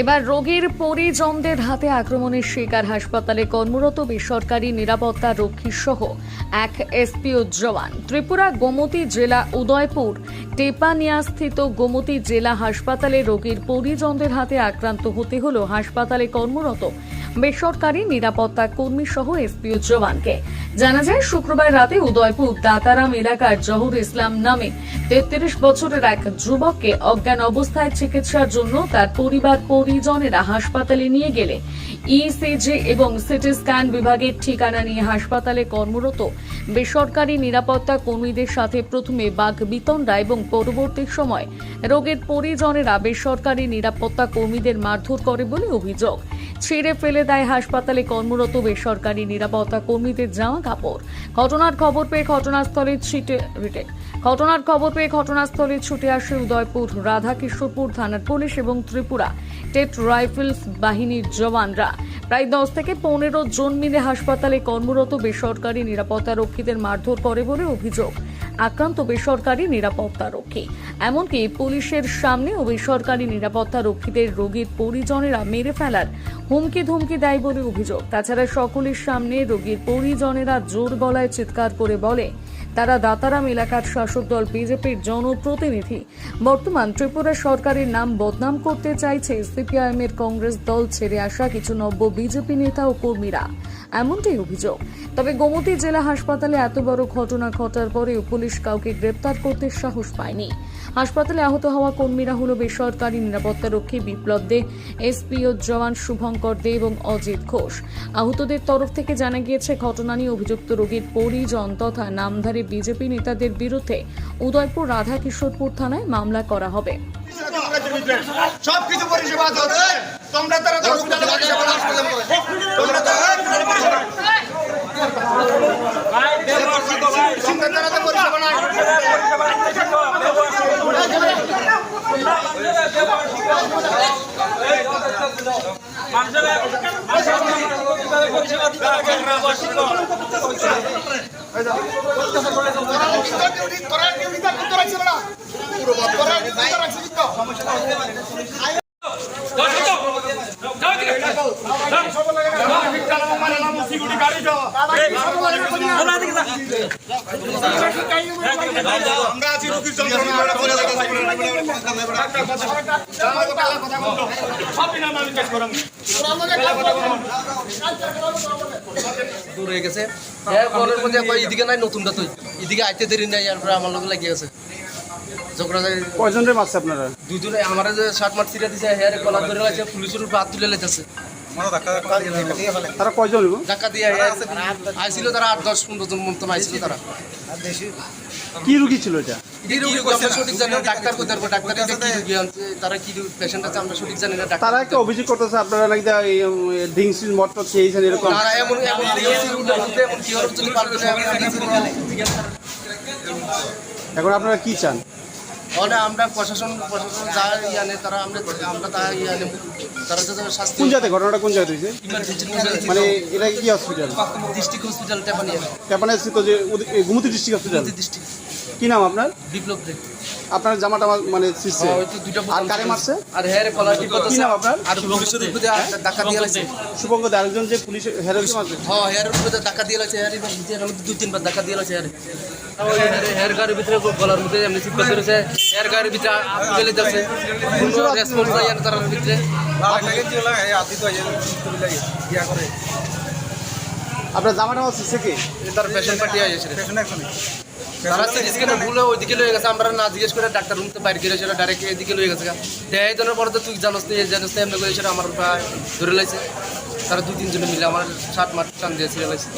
এবার রোগীর পরিজনদের হাতে আক্রমণের শিকার হাসপাতালে কর্মরত বেসরকারি নিরাপত্তা রক্ষী সহ এক এসপিও জওয়ান। ত্রিপুরা গোমতী জেলা উদয়পুর টেপানিয়াস্থিত গোমতী জেলা হাসপাতালে রোগীর পরিজনদের হাতে আক্রান্ত হতে হল হাসপাতালে কর্মরত বেসরকারি নিরাপত্তা কর্মী সহ এসপিও জওয়ানকে জানা যায়, শুক্রবার রাতে উদয়পুর দাতারাম এলাকার জহুর ইসলাম নামে তেত্রিশ বছরের এক যুবককে অজ্ঞান অবস্থায় চিকিৎসার জন্য তার পরিবার পরিজনেরা হাসপাতালে নিয়ে গেলে। ইসিজি এবং সিটি স্ক্যান বিভাগের ঠিকানা নিয়ে হাসপাতালে কর্মরত বেসরকারি নিরাপত্তা কর্মীদের সাথে প্রথমে বাঘ বিতণ্ডা এবং পরবর্তী সময় রোগের পরিজনেরা বেসরকারি নিরাপত্তা কর্মীদের মারধর করে বলে অভিযোগ। ছিঁড়ে ফেলে দেয় হাসপাতালে কর্মরত বেসরকারি নিরাপত্তা কর্মীদের জামা কাপড়। ঘটনার খবর পেয়ে ঘটনাস্থলে ছিটে ঘটনার খবর পেয়ে ঘটনাস্থলে ছুটে আসে উদয়পুর, রাধাকিশোরপুর থানার পুলিশ এবং ত্রিপুরা। টেট রাইফেলস বাহিনীর জওয়ানরা প্রায় দশ থেকে পনেরো জন মিলে হাসপাতালে কর্মরত বেসরকারি নিরাপত্তা রক্ষীদের মারধর করে বলে অভিযোগ। আক্রান্ত বেসরকারি নিরাপত্তা রক্ষী এমনকি পুলিশের সামনে ও বেসরকারি নিরাপত্তা রক্ষীদের রোগীর পরিজনেরা মেরে ফেলার হুমকি ধুমকি দেয় বলে অভিযোগ। তাছাড়া সকলের সামনে রোগীর পরিজনেরা জোর গলায় চিৎকার করে বলে। তারা দাতারাম এলাকার শাসক দল বিজেপির জনপ্রতিনিধি। বর্তমান ত্রিপুরা সরকারের নাম বদনাম করতে চাইছে সিপিআইএম এর কংগ্রেস দল ছেড়ে আসা কিছু নব্য বিজেপি নেতা ও কর্মীরা। এমনটাই অভিযোগ। তবে গোমতী জেলা হাসপাতালে এত বড় ঘটনা ঘটার পরেও পুলিশ কাউকে গ্রেপ্তার করতে সাহস পায়নি। হাসপাতালে আহত হওয়া কর্মীরা হলো বেসরকারি নিরাপত্তারক্ষী বিপ্লব দে এসপিও জওয়ান শুভঙ্কর দে এবং অজিত ঘোষ। আহতদের তরফ থেকে জানা গিয়েছে ঘটনা নিয়ে অভিযুক্ত রোগীর পরিজন তথা নামধারী বিজেপি নেতাদের বিরুদ্ধে উদয়পুর রাধাকিশোরপুর থানায় মামলা করা হবে। সব কিছু পরিষেবা তোমরা তারা তারা তোরা তোরা রাখছে না তোরা দূর গেছে এদিকে নাই নতুনটা তুই এদিকে আইতে দেরি নাই আমার লোক লাগিয়ে গেছে কয়জন মারছে আপনারা? দুজনে আমার যে শার্ট মার ছিঁড়ে দিছে হ্যাঁ কলা ধরে লাগছে, পুলিশের উপর হাত তুলে লেগেছে। তারা কয়জন ধাক্কা দিয়ে আইছিল তারা আট দশ পনেরো জন মতন আইছিল তারা। কি রুগী ছিল এটা? তারা কি পেশেন্ট আছে আমরা সঠিক জানি না তারা একটা অভিযোগ করতেছে আপনারা নাকি দা মদ খেয়েছেন এরকম। এখন আপনারা কি চান? আমরা প্রশাসন প্রশাসন যা ইয়ানে তারা আমরা আমরা তা ইয়ানে তারা যাতে শাস্তি কোন জায়গাতে ঘটনাটা কোন জায়গায় হয়েছে? মানে এটা কি হসপিটাল ডিস্ট্রিক্ট হসপিটাল টেপানিয়া স্থিত যে গুমতি ডিস্ট্রিক্ট হসপিটাল ডিস্ট্রিক্ট কি নাম আপনার? বিপ্লব দে আপনার জামাটা মা- মানে শিখছে দুইটা আর কারে মারছে? আর হেয়ার কলার কি কি নাম আপনার? আর পুলিশের উপরে ধাক্কা দিয়ে লাগছে শুভঙ্গ দে, আরেকজন যে পুলিশ হেরোইন মারছে। হ্যাঁ হেয়ার উপরে ধাক্কা দিয়ে লাগছে নিজের মধ্যে দুই তিনবার ধাক্কা দিয়ে লাগছে হেয়ার হেয়ার গাড়ির ভিতরে গলার মধ্যে এমনি চিপকা ধরেছে। হেয়ার গাড়ির ভিতরে ফেলে যাচ্ছে। কোনো রেসপন্স নাই আর তার ভিতরে। আপনার জামাটা শিখছে কি? তার পেশেন্ট পার্টি হয়েছে তারা সিরিজ কেন ভুল হয়ে ওইদিকে লয়ে গেছে। আমরা না জিজ্ঞেস করে ডাক্তার রুম তো বাইরে গেলে সেটা ডাইরেক্ট এদিকে লয়ে গেছে দেয় জনের পরে তো তুই জানোস তুই জানোস তুই এমনি করে সেটা আমার প্রায় ধরে লাইছে। তারা দুই তিনজনে মিলে আমার সাত মাস টান দিয়ে ছিঁড়ে লাইছে।